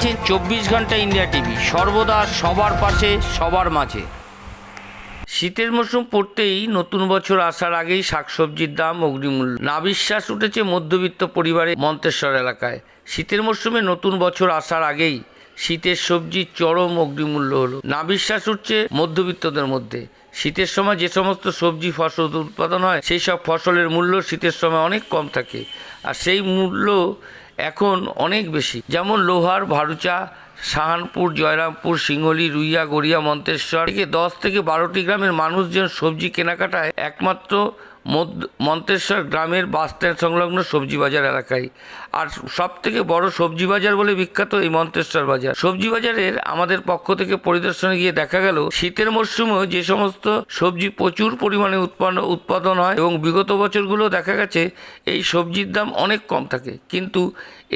দেখছেন চব্বিশ ঘণ্টা ইন্ডিয়া টিভি। সর্বদা সবার পাশে, সবার মাঝে। শীতের মরশুম পড়তেই নতুন বছর আসার আগেই শাকসবজির দাম অগ্নিমূল্য। নাবিশ্বাস উঠেছে মধ্যবিত্ত পরিবারে মন্তেশ্বর এলাকায়। শীতের মরশুমে নতুন বছর আসার আগেই শীতের সবজির চরম অগ্নিমূল্য হলো। নাবিশ্বাস উঠছে মধ্যবিত্তদের মধ্যে। শীতের সময় যে সমস্ত সবজি, ফসল উৎপাদন হয়, সেই সব ফসলের মূল্য শীতের সময় অনেক কম থাকে। আর সেই মূল্য এখন অনেক বেশি। যেমন লোহার ভারুচা সাহানপুর জয়রামপুর, সিংহলি, রুইয়া, গড়িয়া, মন্তেশ্বর। থেকে দশ থেকে বারোটি গ্রামের মানুষজন সবজি কেনাকাটায় একমাত্র মন্তেশ্বর গ্রামের বাস স্ট্যান্ড সংলগ্ন সবজি বাজার এলাকায়। আর সব থেকে বড় সবজি বাজার বলে বিখ্যাত এই মন্তেশ্বর বাজার। সবজি বাজারের আমাদের পক্ষ থেকে পরিদর্শনে গিয়ে দেখা গেল, শীতের মরশুমেও যে সমস্ত সবজি প্রচুর পরিমাণে উৎপন্ন, উৎপাদন হয় এবং বিগত বছরগুলো দেখা গেছে, এই সবজির দাম অনেক কম থাকে। কিন্তু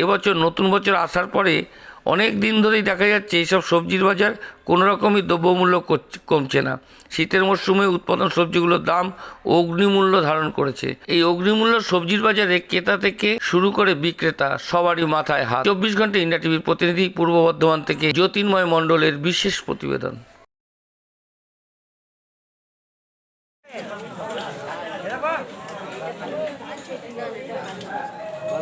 এবছর, নতুন বছর আসার পরে অনেক দিন ধরেই দেখা যাচ্ছে এইসব সবজির বাজার কোনো রকমই দ্রব্যমূল্য কমছে না। শীতের মরশুমে উৎপাদন সবজিগুলোর দাম অগ্নিমূল্য ধারণ করেছে। এই অগ্নিমূল্য সবজির বাজারে ক্রেতা থেকে শুরু করে বিক্রেতা সবারই মাথায় হাত। চব্বিশ ঘণ্টা ইন্ডিয়া টিভির প্রতিনিধি পূর্ব বর্ধমান থেকে জ্যোতির্ময় মণ্ডলের বিশেষ প্রতিবেদন।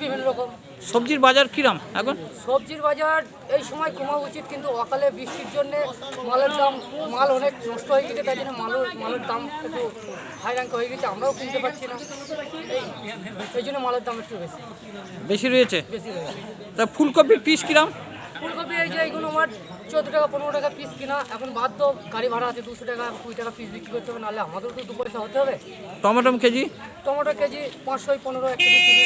বিভিন্ন রকম সবজির বাজার কিরাম এখন? সবজির বাজার এই সময় কমা উচিত কিন্তু অকালে বৃষ্টির জন্য মালের দাম মাল অনেক নষ্ট হয়ে গেছে তাই জন্য মালের মালের দাম একটু হাই র্যাঙ্ক হয়ে গেছে আমরাও কিনতে পারছি না। এই এই জন্য মালের দাম একটু বেশি। বেশি রয়েছে? বেশি রয়েছে। তা ফুলকপির পিস কিরাম? ফুলকপি এই যে এইগুলো আমার চোদ্দ টাকা পনেরো টাকা পিস কিনা। এখন বাদ তো গাড়ি ভাড়া আছে দুশো টাকা কুড়ি টাকা পিস বিক্রি করতে হবে নাহলে আমাদেরও তো দু পয়সা হতে হবে। Tomato KG? টমেটো কেজি পাঁচশো পনেরো এক কেজি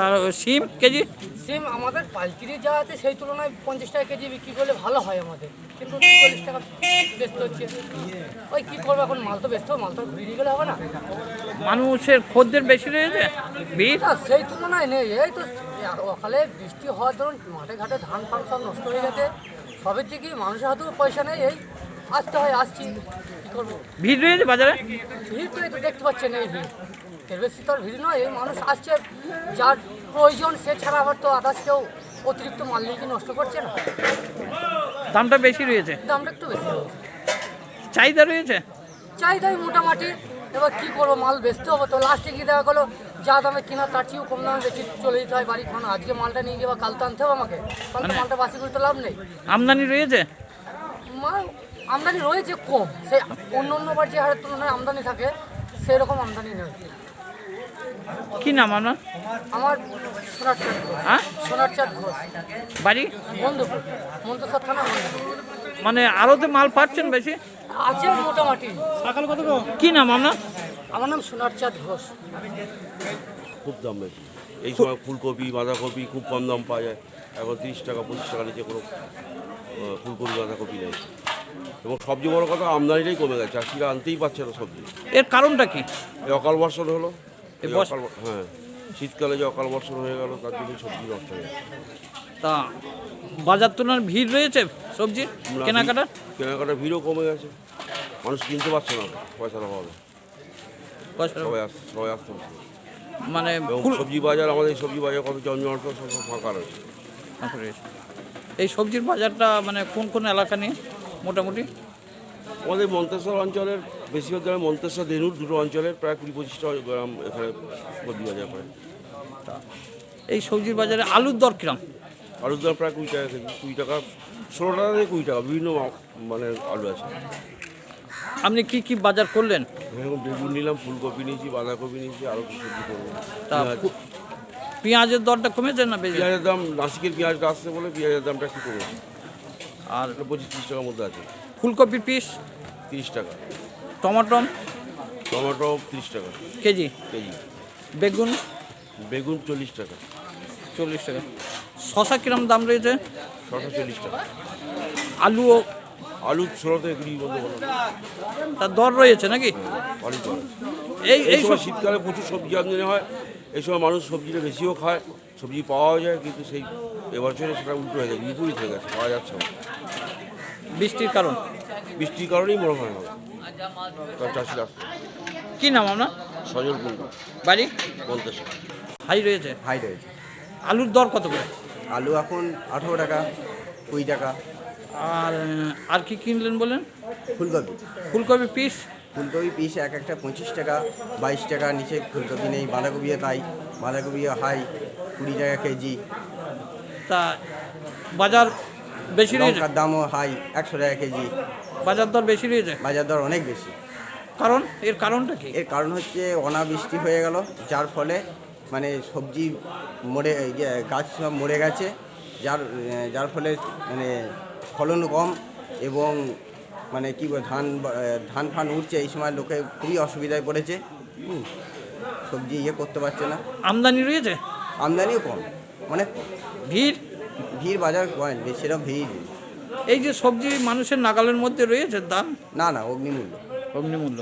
আর সিম কেজি? সিম আমাদের পালকিরি যা আছে সেই তুলনায় পঞ্চাশ টাকা কেজি বিক্রি করলে ভালো হয় আমাদের। কিন্তু চল্লিশ টাকা ব্যস্ত হচ্ছে। ওই কী করব এখন? মাল তো ব্যস্ত মাল তো ঘুরিয়ে গেলে হবে না। মানুষের খদ্দের বেশি রয়েছে ভিড়? না সেই তুলনায় নেই। এই তো সকালে বৃষ্টি হওয়ার ধরুন মাঠে ঘাটে ধান ফান সব নষ্ট হয়ে গেছে। সবের দিকেই মানুষের হাতেও পয়সা নেই। এই আসতে হয় আসছি। কী করব? ভিড় রয়েছে বাজারে? ভিড় তো এই তো দেখতে পাচ্ছেন এই ভিড়। এর বেশি তো আর ভিড় নয়। এই মানুষ আসছে যার প্রয়োজন সে ছাড়া আবার তো আদার্স কেউ অতিরিক্ত মাল নিয়ে কি নষ্ট করছে না? দামটা বেশি রয়েছে। দামটা একটু বেশি। চাহিদা রয়েছে? চাহিদাই মোটামুটি। এবার কি করব মাল বেচতে হবে তো। লাস্টে গিয়ে দেখা গেলো যা দামে কিনা তার চেয়েও কম দামে বেশি চলে যেতে হয় বাড়ি। কারণ আজকে মালটা নিয়ে গিয়ে বা কাল তো আনতে হবে আমাকে। কাল তো মালটা বাসি করতে লাভ নেই। আমদানি রয়েছে? মাল আমদানি রয়েছে কম। সে অন্য অন্য বার যে হারের তুলনায় আমদানি থাকে সেরকম আমদানি নেই। কি নাম আপনার? আমার সোনার চাঁদ হ্যাঁ? সোনার চাঁদ বাড়ি? বন্ধুপুর থানা মানে আরোতে মাল পাচ্ছেন বেশি? আছে মোটামুটি। কি নাম আপনার? আমার নাম সোনার চাঁদ ঘোষ। খুব দাম বেশি। এই সময় ফুলকপি বাঁধাকপি খুব কম দাম পাওয়া যায়। এখন তিরিশ টাকা পঁচিশ টাকা নিচে কোনো ফুলকপি বাঁধাকপি নেই। এবং সবচেয়ে বড় কথা আমদানিটাই কমে গেছে। চাষিরা আনতেই পারছে না সবজি। এর কারণটা কি? অকাল বর্ষণ হলো। অকাল হ্যাঁ। শীতকালে যে অকাল বর্ষণ হয়ে গেল তার জন্য সবজি নষ্ট হয়ে গেছে। তা বাজার তুলনার ভিড় রয়েছে সবজি কেনাকাটা? কেনাকাটা ভিড়ও কমে গেছে। মানুষ কিনতে পারছে না পয়সার অভাবে। সবাই আস সবাই আসতে মানে সবজি বাজার আমাদের সবজি বাজার কত জমজমাট সব ফাঁকা রয়েছে। এই সবজির বাজারটা মানে কোন কোন এলাকা নিয়ে মোটামুটি? আমাদের মন্তেশ্বর অঞ্চলের বেশিরভাগ গ্রাম মন্তেশ্বর দেনুর দুটো অঞ্চলের প্রায় কুড়ি পঁচিশটা গ্রাম এখানে সবজি বাজার করে এই সবজির বাজারে আলুর দর কিরাম? আলুর দর প্রায় কুড়ি টাকা থেকে কুড়ি টাকা ষোলো টাকা থেকে কুড়ি টাকা বিভিন্ন মানে আলু আছে। আপনি কি কি বাজার করলেন? এখন বেগুন নিলাম ফুলকপি নিয়েছি বাঁধাকপি নিয়েছি আরও কিছু সবজি করব। তা পেঁয়াজ- পেঁয়াজের দরটা কমেছে না পেঁয়াজের দাম নাসিকের পেঁয়াজটা আসছে বলে পেঁয়াজের দামটা একটু কমেছে। আর পঁচিশ তিরিশ টাকার মধ্যে আছে। ফুলকপির পিস? তিরিশ টাকা। টমাটম টমেটো তিরিশ টাকা। কেজি? কেজি। বেগুন? বেগুন চল্লিশ টাকা। চল্লিশ টাকা। শশা কিরম দাম রয়েছে? শশা চল্লিশ টাকা। আলুও? আলু ষোলো থেকে কুড়ি বন্ধ করো তার দর রয়েছে নাকি? অনেক দর। এই এই সময় সব শীতকালে প্রচুর সবজি আমদানি হয়। এই সময় মানুষ সবজিটা বেশিও খায় সবজি পাওয়াও যায় কিন্তু সেই এবছরে সেটা উল্টো হয়ে গেছে বিপরীত হয়ে গেছে পাওয়া যাচ্ছে না। বৃষ্টির কারণ? বৃষ্টির কারণেই না কারণ চাষিরা কি নাম আপনার? সজল কুণ্ডু বাড়ি? পঞ্চাশ হাই রয়েছে? হাই রয়েছে। আলুর দর কত করে? আলু এখন আঠেরো টাকা কুড়ি টাকা। আর আর কি কিনলেন বলেন? ফুলকপি। ফুলকপি পিস ফুলকপি পিস এক একটা পঁচিশ টাকা বাইশ টাকা নিচে ফুলকপি নেই বাঁধাকপিও তাই। বাঁধাকপিও হাই কুড়ি টাকা কেজি। তা বাজার বেশি লঙ্কার দামও হাই একশো টাকা কেজি। বাজার দর বেশি রয়েছে? বাজার দর অনেক বেশি। কারণ? এর কারণটা কি? এর কারণ হচ্ছে অনাবৃষ্টি হয়ে গেল যার ফলে মানে সবজি মরে গাছ সব মরে গেছে যার যার ফলে মানে ফলন কম এবং মানে কী ধান ধান ফান উঠছে এই সময় লোকে খুবই অসুবিধায় পড়েছে। সবজি ইয়ে করতে পারছে না। আমদানি রয়েছে? আমদানিও কম অনেক ভিড়? ভিড় বাজার কম সেরকম ভিড়। এই যে সবজি মানুষের নাগালের মধ্যে রয়েছে দাম? না না অগ্নিমূল্য। অগ্নিমূল্য।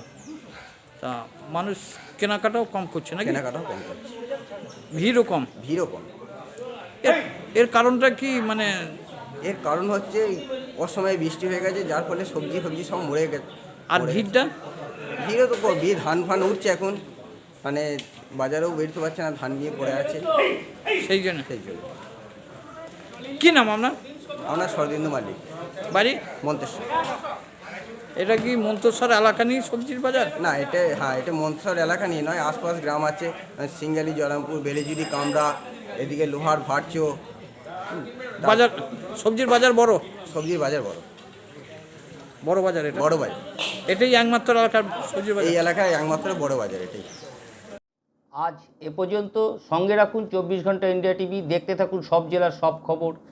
তা মানুষ কেনাকাটাও কম করছে না কেনাকাটাও কম করছে। ভিড়ও কম? ভিড়ও কম। এর এর কারণটা কি মানে? এর কারণ হচ্ছে অসময়ে বৃষ্টি হয়ে গেছে যার ফলে সবজি ফবজি সব মরে গেছে। আর ভিড়টা? ভিড়ও তো কম, ভিড় ধান ফান উঠছে এখন। মানে বাজারেও বেরোতে পারছে না ধান নিয়ে পড়ে আছে। সেই জন্য। সেই জন্য। কী নাম আপনার? আমরা শরদিন্দু মালিক। বাড়ি? মন্তেশ্বর। এটা কি মন্তেশ্বর এলাকা নিয়ে সবজির বাজার? না এটা হ্যাঁ এটা মন্তেশ্বর এলাকা নিয়ে নয় আশপাশ গ্রাম আছে সিঙ্গালি জয়রামপুর বেলেজুরি কামরা এদিকে লোহার ভাটচো। বাজার সবজির বাজার বড়? সবজির বাজার বড়। বড় বাজার এটা? বড় বাজার। এটাই একমাত্র এলাকার সবজির বাজার? এই এলাকায় একমাত্র বড় বাজার এটাই। আজ এ পর্যন্ত সঙ্গে রাখুন চব্বিশ ঘণ্টা ইন্ডিয়া টিভি দেখতে থাকুন সব জেলার সব খবর।